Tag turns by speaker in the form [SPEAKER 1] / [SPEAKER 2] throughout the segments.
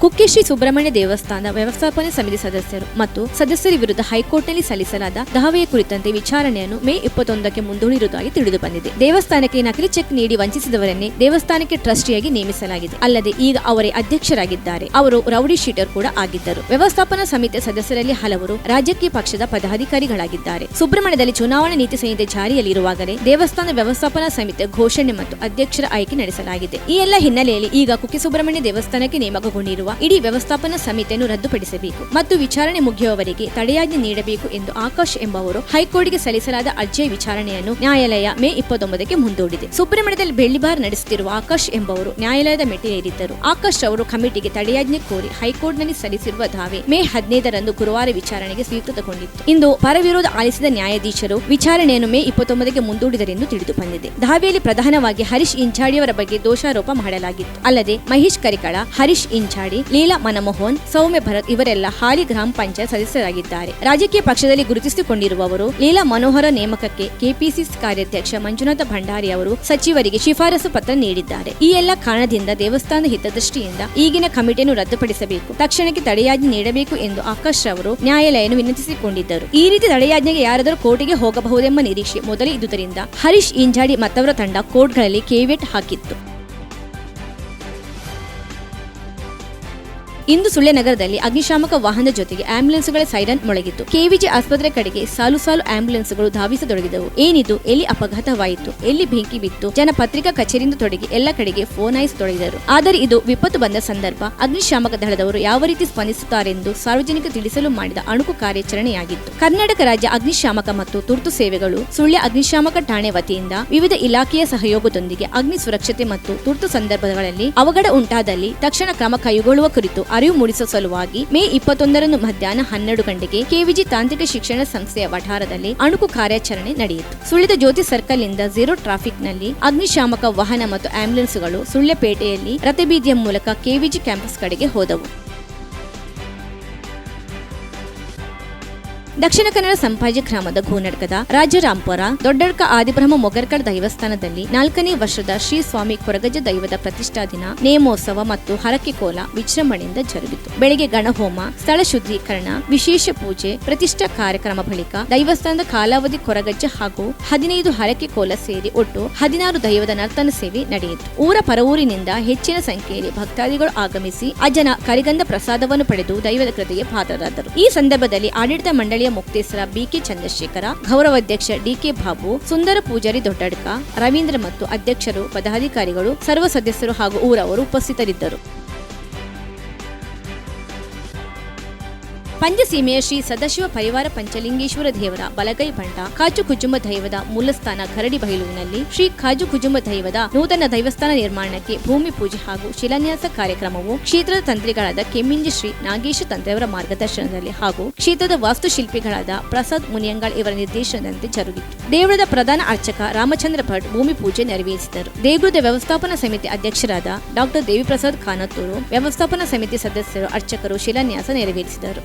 [SPEAKER 1] ಕುಕ್ಕೆ ಶ್ರೀ ಸುಬ್ರಹ್ಮಣ್ಯ ದೇವಸ್ಥಾನ ವ್ಯವಸ್ಥಾಪನೆ ಸಮಿತಿ ಸದಸ್ಯರು ಮತ್ತು ಸದಸ್ಯರ ವಿರುದ್ಧ ಹೈಕೋರ್ಟ್ನಲ್ಲಿ ಸಲ್ಲಿಸಲಾದ ದಾವೆಯ ಕುರಿತಂತೆ ವಿಚಾರಣೆಯನ್ನು ಮೇ ಇಪ್ಪತ್ತೊಂದಕ್ಕೆ ಮುಂದೂಡಿರುವುದಾಗಿ ತಿಳಿದು ಬಂದಿದೆ. ದೇವಸ್ಥಾನಕ್ಕೆ ನಕಲಿ ಚೆಕ್ ನೀಡಿ ವಂಚಿಸಿದವರನ್ನೇ ದೇವಸ್ಥಾನಕ್ಕೆ ಟ್ರಸ್ಟಿಯಾಗಿ ನೇಮಿಸಲಾಗಿದೆ. ಅಲ್ಲದೆ ಈಗ ಅವರೇ ಅಧ್ಯಕ್ಷರಾಗಿದ್ದಾರೆ. ಅವರು ರೌಡಿ ಶೀಟರ್ ಕೂಡ ಆಗಿದ್ದರು. ವ್ಯವಸ್ಥಾಪನಾ ಸಮಿತಿಯ ಸದಸ್ಯರಲ್ಲಿ ಹಲವರು ರಾಜಕೀಯ ಪಕ್ಷದ ಪದಾಧಿಕಾರಿಗಳಾಗಿದ್ದಾರೆ. ಸುಬ್ರಹ್ಮಣ್ಯದಲ್ಲಿ ಚುನಾವಣಾ ನೀತಿ ಸಂಹಿತೆ ಜಾರಿಯಲ್ಲಿರುವಾಗಲೇ ದೇವಸ್ಥಾನ ವ್ಯವಸ್ಥಾಪನಾ ಸಮಿತಿಯ ಘೋಷಣೆ ಮತ್ತು ಅಧ್ಯಕ್ಷರ ಆಯ್ಕೆ ನಡೆಸಲಾಗಿದೆ. ಈ ಎಲ್ಲ ಹಿನ್ನೆಲೆಯಲ್ಲಿ ಈಗ ಕುಕ್ಕೆ ಸುಬ್ರಹ್ಮಣ್ಯ ದೇವಸ್ಥಾನಕ್ಕೆ ನೇಮಕಗೊಂಡಿರುವ ಇಡೀ ವ್ಯವಸ್ಥಾಪನಾ ಸಮಿತಿಯನ್ನು ರದ್ದುಪಡಿಸಬೇಕು ಮತ್ತು ವಿಚಾರಣೆ ಮುಗಿಯುವವರೆಗೆ ತಡೆಯಾಜ್ಞೆ ನೀಡಬೇಕು ಎಂದು ಆಕಾಶ್ ಎಂಬುವರು ಹೈಕೋರ್ಟ್ಗೆ ಸಲ್ಲಿಸಲಾದ ಅರ್ಜಿಯ ವಿಚಾರಣೆಯನ್ನು ನ್ಯಾಯಾಲಯ ಮೇ ಇಪ್ಪತ್ತೊಂಬತ್ತಕ್ಕೆ ಮುಂದೂಡಿದೆ. ಸುಬ್ರಹ್ಮಣ್ಯದಲ್ಲಿ ಬೆಳ್ಳಿಬಾರ್ ನಡೆಸುತ್ತಿರುವ ಆಕಾಶ್ ಎಂಬುವರು ನ್ಯಾಯಾಲಯದ ಮೆಟ್ಟಿಲೇರಿದ್ದರು. ಆಕಾಶ್ ಅವರು ಕಮಿಟಿಗೆ ತಡೆಯಾಜ್ಞೆ ಕೋರಿ ಹೈಕೋರ್ಟ್ನಲ್ಲಿ ಸಲ್ಲಿಸಿರುವ ದಾವೆ ಮೇ ಹದಿನೈದರಂದು ಗುರುವಾರ ವಿಚಾರಣೆಗೆ ಸ್ವೀಕೃತಗೊಂಡಿತ್ತು. ಇಂದು ಪರವಿರೋಧ ಆಲಿಸಿದ ನ್ಯಾಯಾಧೀಶರು ವಿಚಾರಣೆಯನ್ನು ಮೇ ಇಪ್ಪತ್ತೊಂಬತ್ತಕ್ಕೆ ಮುಂದೂಡಿದರೆಂದು ತಿಳಿದು ಬಂದಿದೆ. ದಾವೆಯಲ್ಲಿ ಪ್ರಧಾನವಾಗಿ ಹರೀಶ್ ಇಂಚಾಡಿಯವರ ಬಗ್ಗೆ ದೋಷಾರೋಪ ಮಾಡಲಾಗಿತ್ತು. ಅಲ್ಲದೆ ಮಹೇಶ್ ಕರಿಕಳ, ಹರೀಶ್ ಇಂಚಾಡಿ ಲೀಲಾ ಮನಮೋಹನ್, ಸೌಮ್ಯ ಭರತ್ ಇವರೆಲ್ಲ ಹಾಲಿ ಗ್ರಾಮ ಪಂಚಾಯತ್ ಸದಸ್ಯರಾಗಿದ್ದಾರೆ. ರಾಜಕೀಯ ಪಕ್ಷದಲ್ಲಿ ಗುರುತಿಸಿಕೊಂಡಿರುವವರು ಲೀಲಾ ಮನೋಹರ ನೇಮಕಕ್ಕೆ ಕೆಪಿಸಿಸಿ ಕಾರ್ಯಾಧ್ಯಕ್ಷ ಮಂಜುನಾಥ ಭಂಡಾರಿ ಅವರು ಸಚಿವರಿಗೆ ಶಿಫಾರಸು ಪತ್ರ ನೀಡಿದ್ದಾರೆ. ಈ ಎಲ್ಲ ಕಾರಣದಿಂದ ದೇವಸ್ಥಾನ ಹಿತದೃಷ್ಟಿಯಿಂದ ಈಗಿನ ಕಮಿಟಿಯನ್ನು ರದ್ದುಪಡಿಸಬೇಕು, ತಕ್ಷಣಕ್ಕೆ ತಡೆಯಾಜ್ಞೆ ನೀಡಬೇಕು ಎಂದು ಆಕಾಶ್ ಅವರು ನ್ಯಾಯಾಲಯವನ್ನು ವಿನಂತಿಸಿಕೊಂಡಿದ್ದರು. ಈ ರೀತಿ ತಡೆಯಾಜ್ಞೆಗೆ ಯಾರಾದರೂ ಕೋರ್ಟಿಗೆ ಹೋಗಬಹುದೆಂಬ ನಿರೀಕ್ಷೆ ಮೊದಲೇ ಇದುದರಿಂದ ಹರೀಶ್, ಇಂಜಾಡಿ ಮತ್ತವರ ತಂಡ ಕೋರ್ಟ್ಗಳಲ್ಲಿ ಕೇವೆಟ್ ಹಾಕಿತ್ತು. ಇಂದು ಸುಳ್ಯ ನಗರದಲ್ಲಿ ಅಗ್ನಿಶಾಮಕ ವಾಹನದ ಜೊತೆಗೆ ಆಂಬ್ಯುಲೆನ್ಸ್ಗಳ ಸೈರನ್ ಮೊಳಗಿತ್ತು. ಕೆವಿಜಿ ಆಸ್ಪತ್ರೆ ಕಡೆಗೆ ಸಾಲು ಸಾಲು ಆಂಬ್ಯುಲೆನ್ಸ್ಗಳು ಧಾವಿಸತೊಡಗಿದವು. ಏನಿದು, ಎಲ್ಲಿ ಅಪಘಾತವಾಯಿತು, ಎಲ್ಲಿ ಬೆಂಕಿ ಬಿತ್ತು, ಜನ ಪತ್ರಿಕಾ ಕಚೇರಿಯಿಂದ ತೊಡಗಿ ಎಲ್ಲ ಕಡೆಗೆ ಫೋನ್ ತೊಡಗಿದರು. ಆದರೆ ಇದು ವಿಪತ್ತು ಬಂದ ಸಂದರ್ಭ. ಅಗ್ನಿಶಾಮಕ ದಳದವರು ಯಾವ ರೀತಿ ಸ್ಪಂದಿಸುತ್ತಾರೆಂದು ಸಾರ್ವಜನಿಕ ತಿಳಿಸಲು ಮಾಡಿದ ಅಣುಕು ಕಾರ್ಯಾಚರಣೆಯಾಗಿತ್ತು. ಕರ್ನಾಟಕ ರಾಜ್ಯ ಅಗ್ನಿಶಾಮಕ ಮತ್ತು ತುರ್ತು ಸೇವೆಗಳು, ಸುಳ್ಯ ಅಗ್ನಿಶಾಮಕ ಠಾಣೆ ವತಿಯಿಂದ ವಿವಿಧ ಇಲಾಖೆಯ ಸಹಯೋಗದೊಂದಿಗೆ ಅಗ್ನಿ ಸುರಕ್ಷತೆ ಮತ್ತು ತುರ್ತು ಸಂದರ್ಭಗಳಲ್ಲಿ ಅವಘಡ ಉಂಟಾದಲ್ಲಿ ತಕ್ಷಣ ಕ್ರಮ ಕೈಗೊಳ್ಳುವ ಕುರಿತು ಅರಿವು ಮೂಡಿಸುವ ಸಲುವಾಗಿ ಮೇ ಇಪ್ಪತ್ತೊಂದರಂದು ಮಧ್ಯಾಹ್ನ ಹನ್ನೆರಡು ಗಂಟೆಗೆ ಕೆವಿಜಿ ತಾಂತ್ರಿಕ ಶಿಕ್ಷಣ ಸಂಸ್ಥೆಯ ವಠಾರದಲ್ಲಿ ಅಣುಕು ಕಾರ್ಯಾಚರಣೆ ನಡೆಯಿತು. ಸುಳಿದ ಜ್ಯೋತಿ ಸರ್ಕಲ್ನಿಂದ ಝೀರೋ ಟ್ರಾಫಿಕ್ನಲ್ಲಿ ಅಗ್ನಿಶಾಮಕ ವಾಹನ ಮತ್ತು ಆಂಬ್ಯುಲೆನ್ಸ್ಗಳು ಸುಳ್ಯಪೇಟೆಯಲ್ಲಿ ರಥಬೀದಿಯ ಮೂಲಕ ಕೆವಿಜಿ ಕ್ಯಾಂಪಸ್ ಕಡೆಗೆ ಹೋದವು. ದಕ್ಷಿಣ ಕನ್ನಡ ಸಂಪಾಜಿ ಗ್ರಾಮದ ಗೋನಡ್ಕದ ರಾಜರಾಂಪುರ, ದೊಡ್ಡಡ್ಕ ಆದಿಬ್ರಹ್ಮ ಮೊಗರ್ಕಡ್ ದೈವಸ್ಥಾನದಲ್ಲಿ ನಾಲ್ಕನೇ ವರ್ಷದ ಶ್ರೀ ಸ್ವಾಮಿ ಕೊರಗಜ ದೈವದ ಪ್ರತಿಷ್ಠಾ ದಿನ ನೇಮೋತ್ಸವ ಮತ್ತು ಹರಕೆ ಕೋಲ ವಿಜೃಂಭಣೆಯಿಂದ ಜರುಗಿತು. ಬೆಳಗ್ಗೆ ಗಣಹೋಮ, ಸ್ಥಳ ಶುದ್ಧೀಕರಣ, ವಿಶೇಷ ಪೂಜೆ, ಪ್ರತಿಷ್ಠಾ ಕಾರ್ಯಕ್ರಮ ಬಳಿಕ ದೈವಸ್ಥಾನದ ಕಾಲಾವಧಿ ಕೊರಗಜ್ಜ ಹಾಗೂ ಹದಿನೈದು ಹರಕೆ ಕೋಲ ಸೇರಿ ಒಟ್ಟು ಹದಿನಾರು ದೈವದ ನರ್ತನ ಸೇವೆ ನಡೆಯಿತು. ಊರ ಪರವೂರಿನಿಂದ ಹೆಚ್ಚಿನ ಸಂಖ್ಯೆಯಲ್ಲಿ ಭಕ್ತಾದಿಗಳು ಆಗಮಿಸಿ ಅಜನ ಕರಿಗಂಧ ಪ್ರಸಾದವನ್ನು ಪಡೆದು ದೈವದ ಕೃತಿಗೆ ಪಾತ್ರರಾದರು. ಈ ಸಂದರ್ಭದಲ್ಲಿ ಆಡಳಿತ ಮಂಡಳಿಯ ಮುಕ್ತೇಸರ ಬಿಕೆ ಚಂದ್ರಶೇಖರ ಗೌರವಾಧ್ಯಕ್ಷ ಡಿಕೆ ಬಾಬು, ಸುಂದರ ಪೂಜಾರಿ ದೊಡ್ಡಡ್ಕ, ರವೀಂದ್ರ ಮತ್ತು ಅಧ್ಯಕ್ಷರು, ಪದಾಧಿಕಾರಿಗಳು, ಸರ್ವ ಸದಸ್ಯರು ಹಾಗೂ ಊರವರು ಉಪಸ್ಥಿತರಿದ್ದರು. ಪಂಚಸೀಮೆಯ ಶ್ರೀ ಸದಾಶಿವ ಪರಿವಾರ ಪಂಚಲಿಂಗೇಶ್ವರ ದೇವರ ಬಲಗೈ ಬಂಡ ಕಾಜು ಕುಜುಂಬ ದೈವದ ಮೂಲಸ್ಥಾನ ಕರಡಿ ಬಯಲುವಿನಲ್ಲಿ ಶ್ರೀ ಕಾಜು ಕುಜುಂಬ ದೈವದ ನೂತನ ದೈವಸ್ಥಾನ ನಿರ್ಮಾಣಕ್ಕೆ ಭೂಮಿ ಪೂಜೆ ಹಾಗೂ ಶಿಲಾನ್ಯಾಸ ಕಾರ್ಯಕ್ರಮವು ಕ್ಷೇತ್ರದ ತಂತ್ರಿಗಳಾದ ಕೆಮ್ಮಿಂಜಿ ಶ್ರೀ ನಾಗೇಶ ತಂತ್ರೆಯವರ ಮಾರ್ಗದರ್ಶನದಲ್ಲಿ ಹಾಗೂ ಕ್ಷೇತ್ರದ ವಾಸ್ತುಶಿಲ್ಪಿಗಳಾದ ಪ್ರಸಾದ್ ಮುನಿಯಂಗಾಳ್ ಇವರ ನಿರ್ದೇಶನದಂತೆ ಜರುಗಿತು ದೇವಳದ ಪ್ರಧಾನ ಅರ್ಚಕ ರಾಮಚಂದ್ರ ಭಟ್ ಭೂಮಿ ಪೂಜೆ ನೆರವೇರಿಸಿದರು. ದೇಗುಲದ ವ್ಯವಸ್ಥಾಪನಾ ಸಮಿತಿ ಅಧ್ಯಕ್ಷರಾದ ಡಾಕ್ಟರ್ ದೇವಿಪ್ರಸಾದ್ ಖಾನತ್ತೂರು ವ್ಯವಸ್ಥಾಪನಾ ಸಮಿತಿ ಸದಸ್ಯರು ಅರ್ಚಕರು ಶಿಲಾನ್ಯಾಸ ನೆರವೇರಿಸಿದರು.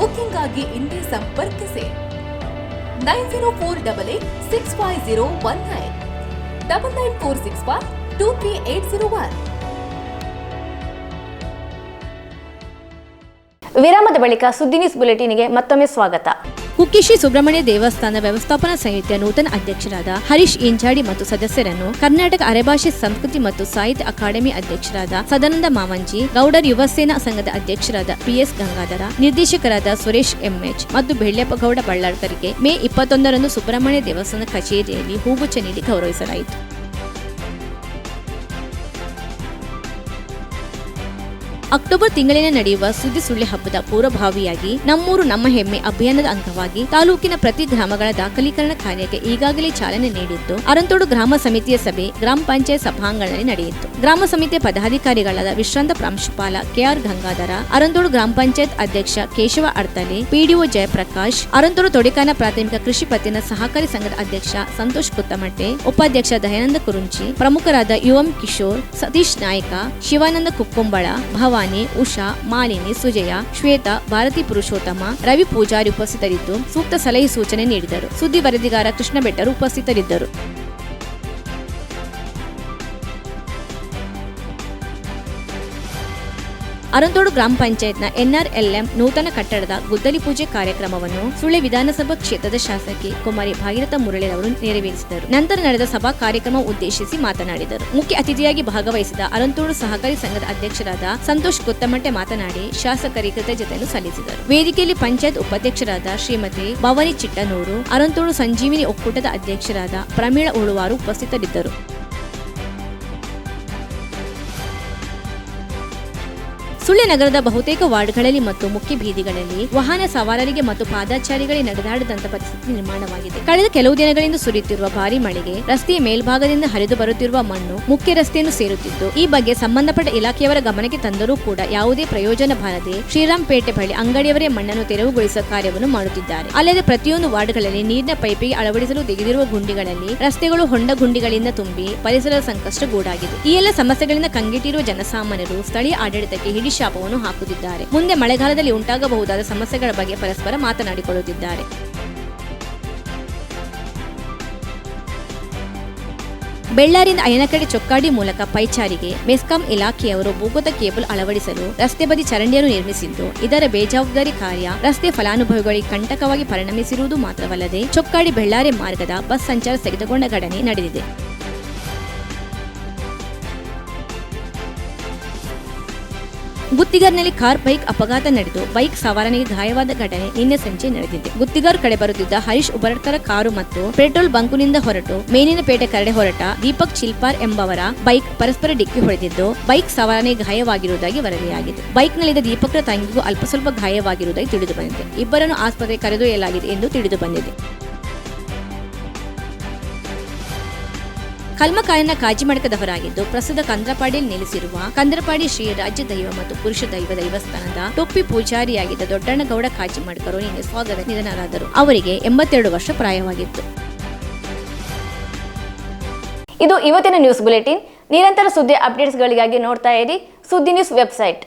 [SPEAKER 2] Booking ಆಗಿ ಇಂದೇ ಸಂಪರ್ಕಿಸಿ. Nine zero four double eight six five zero one nine. Double nine four six five two three eight zero one.
[SPEAKER 3] ವಿರಾಮದ ಬಳಿಕ ಸುದ್ದಿ ನ್ಯೂಸ್ ಬುಲೆಟಿನ್ಗೆ ಮತ್ತೊಮ್ಮೆ ಸ್ವಾಗತ.
[SPEAKER 1] ಕುಕ್ಕಿ ಶ್ರೀ ಸುಬ್ರಹ್ಮಣ್ಯ ದೇವಸ್ಥಾನ ವ್ಯವಸ್ಥಾಪನಾ ಸಮಿತಿಯ ನೂತನ ಅಧ್ಯಕ್ಷರಾದ ಹರೀಶ್ ಇಂಜಾಡಿ ಮತ್ತು ಸದಸ್ಯರನ್ನು ಕರ್ನಾಟಕ ಅರೆಭಾಷೆ ಸಂಸ್ಕೃತಿ ಮತ್ತು ಸಾಹಿತ್ಯ ಅಕಾಡೆಮಿ ಅಧ್ಯಕ್ಷರಾದ ಸದಾನಂದ ಮಾವಂಜಿ, ಗೌಡರ್ ಯುವ ಸೇನಾ ಸಂಘದ ಅಧ್ಯಕ್ಷರಾದ ಪಿಎಸ್ ಗಂಗಾಧರ, ನಿರ್ದೇಶಕರಾದ ಸುರೇಶ್ ಎಂಎಚ್ ಮತ್ತು ಬೆಳ್ಳೆಪ್ಪಗೌಡ ಬಳ್ಳಾರ್ಕರಿಗೆ ಮೇ ಇಪ್ಪತ್ತೊಂದರಂದು ಸುಬ್ರಹ್ಮಣ್ಯ ದೇವಸ್ಥಾನ ಕಚೇರಿಯಲ್ಲಿ ಹೂಗುಚ್ಛ ನೀಡಿ ಗೌರವಿಸಲಾಯಿತು. ಅಕ್ಟೋಬರ್ ತಿಂಗಳಿನ ನಡೆಯುವ ಸುದ್ದಿ ಸುಳ್ಳಿ ಹಬ್ಬದ ಪೂರ್ವಭಾವಿಯಾಗಿ ನಮ್ಮೂರು ನಮ್ಮ ಹೆಮ್ಮೆ ಅಭಿಯಾನದ ಅಂಗವಾಗಿ ತಾಲೂಕಿನ ಪ್ರತಿ ಗ್ರಾಮಗಳ ದಾಖಲೀಕರಣ ಕಾರ್ಯಕ್ಕೆ ಈಗಾಗಲೇ ಚಾಲನೆ ನೀಡಿದ್ದು, ಅರಂತೋಡು ಗ್ರಾಮ ಸಮಿತಿಯ ಸಭೆ ಗ್ರಾಮ ಪಂಚಾಯತ್ ಸಭಾಂಗಣದಲ್ಲಿ ನಡೆಯಿತು. ಗ್ರಾಮ ಸಮಿತಿಯ ಪದಾಧಿಕಾರಿಗಳಾದ ವಿಶ್ರಾಂತ ಪ್ರಾಂಶುಪಾಲ ಕೆಆರ್ ಗಂಗಾಧರ, ಅರಂತೋಡು ಗ್ರಾಮ ಪಂಚಾಯತ್ ಅಧ್ಯಕ್ಷ ಕೇಶವ ಅಡ್ತಲೆ, ಪಿಡಿಒ ಜಯಪ್ರಕಾಶ್, ಅರಂತೋಡು ತೊಡಿಕಾನ ಪ್ರಾಥಮಿಕ ಕೃಷಿ ಪತ್ತಿನ ಸಹಕಾರಿ ಸಂಘದ ಅಧ್ಯಕ್ಷ ಸಂತೋಷ್ ಕುತ್ತಮಟ್ಟೆ ಉಪಾಧ್ಯಕ್ಷ ದಯಾನಂದ ಕುರುಂಚಿ, ಪ್ರಮುಖರಾದ ಯುವಂ ಕಿಶೋರ್, ಸತೀಶ್ ನಾಯ್ಕ, ಶಿವಾನಂದ ಕುಕ್ಕುಂಬಳ ಭವಾನಿ, ಉಷಾ, ಮಾಲಿನಿ, ಸುಜಯ, ಶ್ವೇತಾ, ಭಾರತಿ ಪುರುಷೋತ್ತಮ, ರವಿ ಪೂಜಾರಿ ಉಪಸ್ಥಿತರಿದ್ದು ಸೂಕ್ತ ಸಲಹೆ ಸೂಚನೆ ನೀಡಿದರು. ಸುದ್ದಿ ವರದಿಗಾರ ಕೃಷ್ಣ ಬೆಟ್ಟರು ಉಪಸ್ಥಿತರಿದ್ದರು. ಅರಂತೋಡು ಗ್ರಾಮ ಪಂಚಾಯತ್ನ ಎನ್ಆರ್ಎಲ್ಎಂ ನೂತನ ಕಟ್ಟಡದ ಗುದ್ದಲಿ ಪೂಜೆ ಕಾರ್ಯಕ್ರಮವನ್ನು ಸುಳ್ಳೆ ವಿಧಾನಸಭಾ ಕ್ಷೇತ್ರದ ಶಾಸಕಿ ಕುಮಾರಿ ಭಾಗೀರಥ ಮುರಳಿರವರು ನೆರವೇರಿಸಿದರು. ನಂತರ ನಡೆದ ಸಭಾ ಕಾರ್ಯಕ್ರಮ ಉದ್ದೇಶಿಸಿ ಮಾತನಾಡಿದರು. ಮುಖ್ಯ ಅತಿಥಿಯಾಗಿ ಭಾಗವಹಿಸಿದ ಅರಂತೋಡು ಸಹಕಾರಿ ಸಂಘದ ಅಧ್ಯಕ್ಷರಾದ ಸಂತೋಷ್ ಗುತ್ತಮಂಟೆ ಮಾತನಾಡಿ ಶಾಸಕರಿಗೆ ಕೃತಜ್ಞತೆಯನ್ನು ಸಲ್ಲಿಸಿದರು. ವೇದಿಕೆಯಲ್ಲಿ ಪಂಚಾಯತ್ ಉಪಾಧ್ಯಕ್ಷರಾದ ಶ್ರೀಮತಿ ಭವಾನಿ ಚಿಟ್ಟನೂರು ಅರಂತೋಡು ಸಂಜೀವಿನಿ ಒಕ್ಕೂಟದ ಅಧ್ಯಕ್ಷರಾದ ಪ್ರಮೀಳ ಉಳುವಾರು ಉಪಸ್ಥಿತರಿದ್ದರು. ಸುಳ್ಯ ನಗರದ ಬಹುತೇಕ ವಾರ್ಡ್ಗಳಲ್ಲಿ ಮತ್ತು ಮುಖ್ಯ ಬೀದಿಗಳಲ್ಲಿ ವಾಹನ ಸವಾರರಿಗೆ ಮತ್ತು ಪಾದಾಚಾರಿಗಳಿಗೆ ನಡೆದಾಡದಂತ ಪರಿಸ್ಥಿತಿ ನಿರ್ಮಾಣವಾಗಿದೆ. ಕಳೆದ ಕೆಲವು ದಿನಗಳಿಂದ ಸುರಿಯುತ್ತಿರುವ ಭಾರಿ ಮಳೆಗೆ ರಸ್ತೆಯ ಮೇಲ್ಭಾಗದಿಂದ ಹರಿದು ಬರುತ್ತಿರುವ ಮಣ್ಣು ಮುಖ್ಯ ರಸ್ತೆಯನ್ನು ಸೇರುತ್ತಿದ್ದು ಈ ಬಗ್ಗೆ ಸಂಬಂಧಪಟ್ಟ ಇಲಾಖೆಯವರ ಗಮನಕ್ಕೆ ತಂದರೂ ಕೂಡ ಯಾವುದೇ ಪ್ರಯೋಜನ ಬಾರದೆ ಶ್ರೀರಾಮ್ಪೇಟೆ ಬಳಿ ಅಂಗಡಿಯವರೇ ಮಣ್ಣನ್ನು ತೆರವುಗೊಳಿಸುವ ಕಾರ್ಯವನ್ನು ಮಾಡುತ್ತಿದ್ದಾರೆ. ಅಲ್ಲದೆ ಪ್ರತಿಯೊಂದು ವಾರ್ಡ್ಗಳಲ್ಲಿ ನೀರಿನ ಪೈಪಿಗೆ ಅಳವಡಿಸಲು ತೆಗೆದಿರುವ ಗುಂಡಿಗಳಲ್ಲಿ ರಸ್ತೆಗಳು ಹೊಂಡ ಗುಂಡಿಗಳಿಂದ ತುಂಬಿ ಪರಿಸರದ ಸಂಕಷ್ಟಗೂಡಾಗಿದೆ ಈ ಎಲ್ಲ ಸಮಸ್ಯೆಗಳಿಂದ ಕಂಗೆಟ್ಟಿರುವ ಜನಸಾಮಾನ್ಯರು ಸ್ಥಳೀಯ ಆಡಳಿತಕ್ಕೆ ಹಿಡಿ ಶಾಪವನ್ನು ಹಾಕುತ್ತಿದ್ದಾರೆ. ಮುಂದೆ ಮಳೆಗಾಲದಲ್ಲಿ ಉಂಟಾಗಬಹುದಾದ ಸಮಸ್ಯೆಗಳ ಬಗ್ಗೆ ಪರಸ್ಪರ ಮಾತನಾಡಿಕೊಳ್ಳುತ್ತಿದ್ದಾರೆ. ಬೆಳ್ಳಾರಿನ ಅಯ್ಯನಕಡೆ ಚೊಕ್ಕಾಡಿ ಮೂಲಕ ಪೈಚಾರಿಗೆ ಮೆಸ್ಕಾಂ ಇಲಾಖೆಯವರು ಭೂಗತ ಕೇಬಲ್ ಅಳವಡಿಸಲು ರಸ್ತೆ ಬದಿ ಚರಂಡಿಯನ್ನು ನಿರ್ಮಿಸಿದ್ದು, ಇದರ ಬೇಜವಾಬ್ದಾರಿ ಕಾರ್ಯ ರಸ್ತೆ ಫಲಾನುಭವಿಗಳಿಗೆ ಕಂಟಕವಾಗಿ ಪರಿಣಮಿಸಿರುವುದು ಮಾತ್ರವಲ್ಲದೆ, ಚೊಕ್ಕಾಡಿ ಬೆಳ್ಳಾರಿ ಮಾರ್ಗದ ಬಸ್ ಸಂಚಾರ ಸ್ಥಗಿತಗೊಂಡ ಘಟನೆ ನಡೆದಿದೆ. ಗುತ್ತಿಗರ್ನಲ್ಲಿ ಕಾರ್, ಬೈಕ್ ಅಪಘಾತ ನಡೆದು ಬೈಕ್ ಸವಾರನಿಗೆ ಗಾಯವಾದ ಘಟನೆ ನಿನ್ನೆ ಸಂಜೆ ನಡೆದಿದೆ. ಗುತ್ತಿಗಾರ್ ಕಡೆ ಬರುತ್ತಿದ್ದ ಹರೀಶ್ ಉಬರಡ್ಕರ ಕಾರು ಮತ್ತು ಪೆಟ್ರೋಲ್ ಬಂಕುನಿಂದ ಹೊರಟು ಮೇನಿನಪೇಟೆ ಕರಡೆ ಹೊರಟ ದೀಪಕ್ ಚಿಲ್ಪಾರ್ ಎಂಬವರ ಬೈಕ್ ಪರಸ್ಪರ ಡಿಕ್ಕಿ ಹೊಡೆದಿದ್ದು, ಬೈಕ್ ಸವಾರನಿಗೆ ಗಾಯವಾಗಿರುವುದಾಗಿ ವರದಿಯಾಗಿದೆ. ಬೈಕ್ನಲ್ಲಿದ್ದ ದೀಪಕ್ರ ತಂಗಿಗೂ ಅಲ್ಪ ಸ್ವಲ್ಪ ಗಾಯವಾಗಿರುವುದಾಗಿ ತಿಳಿದು ಬಂದಿದೆ. ಇಬ್ಬರನ್ನು ಆಸ್ಪತ್ರೆಗೆ ಕರೆದೊಯ್ಯಲಾಗಿದೆ ಎಂದು ತಿಳಿದು ಬಂದಿದೆ. ಕಲ್ಮಕಾಯನ ಕಾಜಿಮಡಕದವರಾಗಿದ್ದು ಪ್ರಸ್ತುತ ಕಂದ್ರಪಾಡಿಯಲ್ಲಿ ನೆಲೆಸಿರುವ ಕಂದ್ರಪಾಡಿ ಶ್ರೀ ರಾಜ್ಯ ದೈವ ಮತ್ತು ಪುರುಷ ದೈವ ದೇವಸ್ಥಾನದ ಟೊಪ್ಪಿ ಪೂಜಾರಿಯಾಗಿದ್ದ ದೊಡ್ಡಣ್ಣಗೌಡ ಕಾಜಿಮಡ್ಕರು ನಿನ್ನೆ ಸ್ವಾಗತ ನಿಧನರಾದರು. ಅವರಿಗೆ ಎಂಬತ್ತೆರಡು ವರ್ಷ ಪ್ರಾಯವಾಗಿತ್ತು.
[SPEAKER 3] ಇದು ಇವತ್ತಿನ ನ್ಯೂಸ್ ಬುಲೆಟಿನ್. ನಿರಂತರ ಸುದ್ದಿ ಅಪ್ಡೇಟ್ಸ್ಗಳಿಗಾಗಿ ನೋಡ್ತಾ ಇರಿ ಸುದ್ದಿ ನ್ಯೂಸ್ ವೆಬ್ಸೈಟ್.